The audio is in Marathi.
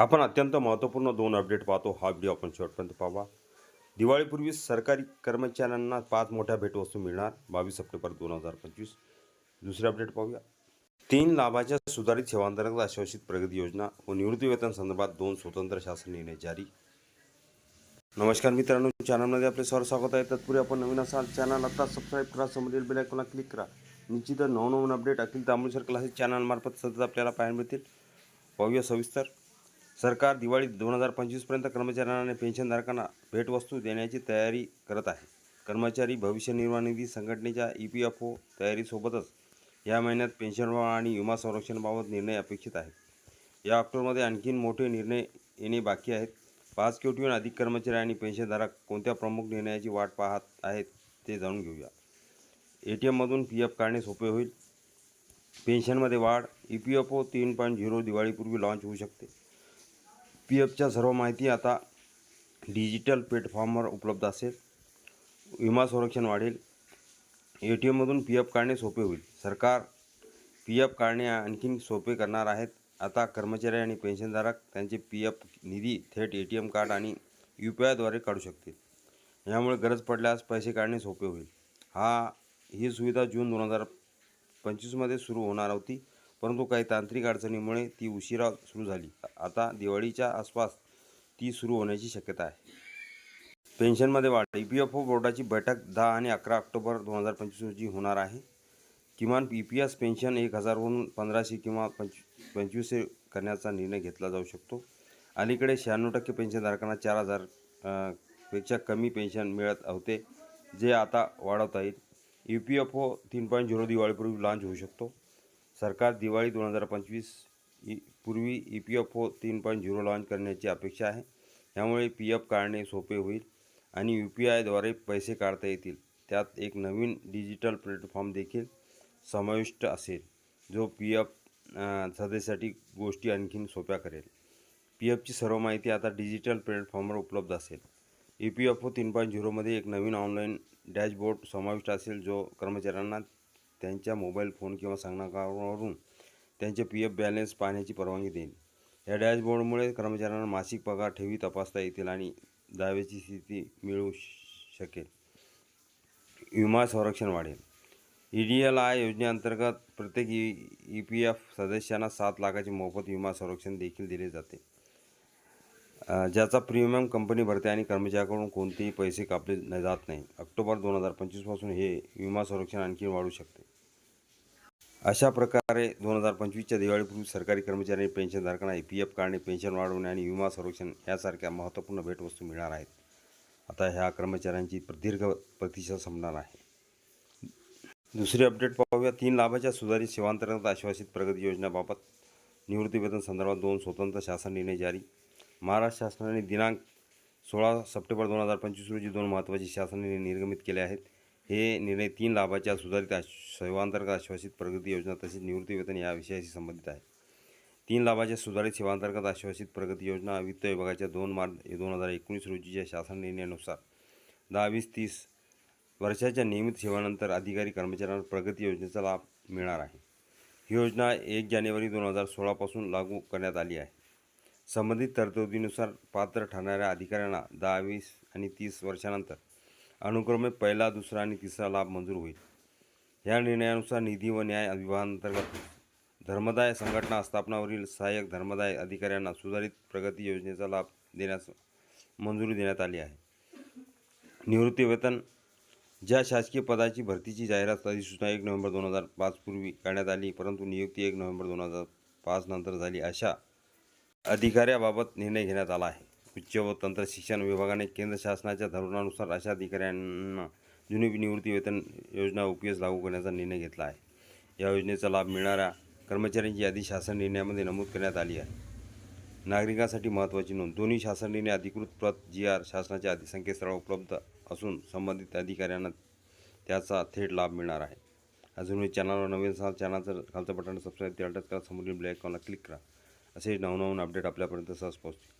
आपण अत्यंत महत्त्वपूर्ण दोन अपडेट पाहतो. हा व्हिडिओ आपण शेवटपर्यंत पाहावा. दिवाळीपूर्वी सरकारी कर्मचाऱ्यांना पाच मोठ्या भेटवस्तू मिळणार. बावीस सप्टेंबर दोन हजार पंचवीस. दुसरे अपडेट पाहूया. तीन लाभाच्या सुधारित सेवांतर्गत आश्वासित प्रगती योजना व निवृत्ती वेतन संदर्भात दोन स्वतंत्र शासन निर्णय जारी. नमस्कार मित्रांनो चॅनलमध्ये आपले सर स्वागत आहे. तत्पूर्वी आपण नवीन असाल चॅनल आता सबस्क्राईब करा समोरील बेल आयकॉनला क्लिक करा. निश्चितच नवनवीन अपडेट अखिल तांबूळ सर्कल हे चॅनलमार्फत सतत आपल्याला पाहायला मिळतील. पाहूया सविस्तर. सरकार दिवाळी दोन हजार पंचवीसपर्यंत कर्मचाऱ्यांना आणि पेन्शनधारकांना भेटवस्तू देण्याची तयारी करत आहे. कर्मचारी भविष्य निर्वाह निधी संघटनेच्या ई पी एफ ओ तयारीसोबतच या महिन्यात पेन्शन आणि विमा संरक्षणाबाबत निर्णय अपेक्षित आहेत या ऑक्टोबरमध्ये आणखीन मोठे निर्णय येणे बाकी आहेत. पाच कोटीहून अधिक कर्मचारी आणि पेन्शनधारक कोणत्या प्रमुख निर्णयाची वाट पाहत आहेत ते जाणून घेऊया. ए टी एममधून पी एफ काढणे सोपे होईल. पेन्शनमध्ये वाढ ई पी एफ ओ तीन पॉईंट झिरो दिवाळीपूर्वी लॉन्च होऊ शकते. पी एफच्या सर्व माहिती आता डिजिटल प्लॅटफॉर्मवर उपलब्ध असेल. विमा संरक्षण वाढेल. ए टी एममधून पी एफ काढणे सोपे होईल. सरकार पी एफ काढणे आणखीन सोपे करणार आहेत. आता कर्मचारी आणि पेन्शनधारक त्यांचे पी एफ निधी थेट ए टी एम कार्ड आणि यू पी आयद्वारे काढू शकतील. यामुळे गरज पडल्यास पैसे काढणे सोपे होईल. हा ही सुविधा जून दोन हजार पंचवीसमध्ये सुरू होणार होती. परंतु काही तांत्रिक अडचणीमुळे ती उशिरा सुरू झाली. आता दिवाळीच्या आसपास ती सुरू होण्याची शक्यता आहे. पेन्शनमध्ये वाढ ई पी एफ ओ बोर्डाची बैठक दहा आणि अकरा ऑक्टोबर दोन हजार पंचवीस रोजी होणार आहे. किमान ई पी एस पेन्शन एक हजारवरून पंधराशे किंवा पंच पंचवीसशे करण्याचा निर्णय घेतला जाऊ शकतो. अलीकडे शहाण्णव टक्के पेन्शनधारकांना चार हजारपेक्षा कमी पेन्शन मिळत होते जे आता वाढवता येईल. यू पी एफ ओ तीन पॉईंट झिरो दिवाळीपूर्वी लॉन्च होऊ शकतो. सरकार दिवाळी दोन हजार पंचवीस ई पूर्वी ई पी एफ ओ तीन पॉईंट झिरो लॉन्च करण्याची अपेक्षा आहे. यामुळे पी एफ काढणे सोपे होईल आणि यू पी आयद्वारे पैसे काढता येतील. त्यात एक नवीन डिजिटल प्लॅटफॉर्म देखील समाविष्ट असेल जो पी एफ सदस्यासाठी गोष्टी आणखीन सोप्या करेल. पी एफची सर्व माहिती आता डिजिटल प्लॅटफॉर्मवर उपलब्ध असेल. ई पी एफ ओ तीन पॉईंट झिरोमध्ये एक नवीन ऑनलाईन डॅशबोर्ड समाविष्ट असेल जो कर्मचाऱ्यांना त्यांच्या मोबाईल फोन किंवा संगणकावरून त्यांचे पी एफ बॅलन्स पाहण्याची परवानगी देईल या डॅशबोर्डमुळे कर्मचाऱ्यांना मासिक पगार ठेवी तपासता येतील आणि दाव्याची स्थिती मिळू शकेल. विमा संरक्षण वाढेल. ई डी एल आय योजनेअंतर्गत प्रत्येक ई ई पी एफ सदस्यांना सात लाखाचे मोफत विमा संरक्षण देखील दिले जाते. ज्याचा प्रीमियम कंपनी भरते आणि कर्मचाऱ्याकडून कोणतेही पैसे कापले न- जात नाही. ऑक्टोबर दोन हजार पंचवीसपासून हे विमा संरक्षण आणखी वाढू शकते. अशा प्रकारे दोन हजार पंचवीसच्या दिवाळीपूर्वी सरकारी कर्मचारी आणि पेन्शनधारकांना पी एफ काढणे पेन्शन वाढवणे आणि विमा संरक्षण यासारख्या महत्त्वपूर्ण भेटवस्तू मिळणार आहेत. आता ह्या कर्मचाऱ्यांची प्रदीर्घ प्रतीक्षा संपणार आहे. दुसरी अपडेट पाहूया. तीन लाभाच्या सुधारित सेवांतर्गत आश्वासित प्रगती योजनेबाबत निवृत्तीवेतन संदर्भात दोन स्वतंत्र शासन निर्णय जारी. महाराष्ट्र शासनाने दिनांक सोळा सप्टेंबर दोन हजार पंचवीस रोजी दोन महत्त्वाचे शासनाने निर्गमित केले आहेत. हे निर्णय तीन लाभाच्या सुधारित आश सेवांतर्गत आश्वासित प्रगती योजना तसेच निवृत्ती वेतन या विषयाशी संबंधित आहे. तीन लाभाच्या सुधारित सेवांतर्गत आश्वासित प्रगती योजना वित्त विभागाच्या दोन मार्च दोन हजार एकोणीस रोजीच्या शासन निर्णयानुसार दहा वीस तीस वर्षाच्या नियमित सेवानंतर अधिकारी कर्मचाऱ्यांना प्रगती योजनेचा लाभ मिळणार आहे. ही योजना एक जानेवारी दोन हजार सोळापासून लागू करण्यात आली आहे. संबंधित तरतुदीनुसार पात्र ठरणाऱ्या अधिकाऱ्यांना दहा वीस आणि तीस वर्षानंतर अनुक्रमे पहिला दुसरा आणि तिसरा लाभ मंजूर होईल. या निर्णयानुसार निधी व न्याय विभागांतर्गत धर्मदाय संघटना स्थापनावरील सहाय्यक धर्मदाय अधिकाऱ्यांना सुधारित प्रगती योजनेचा लाभ देण्यास मंजुरी देण्यात आली आहे. निवृत्तीवेतन ज्या शासकीय पदाची भरतीची जाहिरात अधिसूचना एक नोव्हेंबर दोन हजार पाचपूर्वी करण्यात आली परंतु नियुक्ती एक नोव्हेंबर दोन हजार पाच नंतर झाली अशा अधिकाऱ्याबाबत निर्णय घेण्यात आला आहे. उच्च व तंत्र शिक्षण विभागाने केंद्र शासनाच्या धोरणानुसार अशा अधिकाऱ्यांना जुनी निवृत्ती वेतन योजना उपयोज लागू करण्याचा निर्णय घेतला आहे. या योजनेचा लाभ मिळणाऱ्या कर्मचाऱ्यांची यादी शासन निर्णयामध्ये नमूद करण्यात आली आहे. नागरिकांसाठी महत्त्वाची नोंद. दोन्ही शासन निर्णय अधिकृत प्रत जी आर शासनाच्या आधी संकेतस्थळावर उपलब्ध असून संबंधित अधिकाऱ्यांना त्याचा थेट लाभ मिळणार आहे. अजूनही चॅनलवर नवीन असाल चॅनलचं खालचं बटन सबस्क्राईब ते अटच करा. समोरील ब्लॅक आयकॉनला क्लिक करा. असे नवनवीन अपडेट आपल्यापर्यंत सहज पोहोचतील.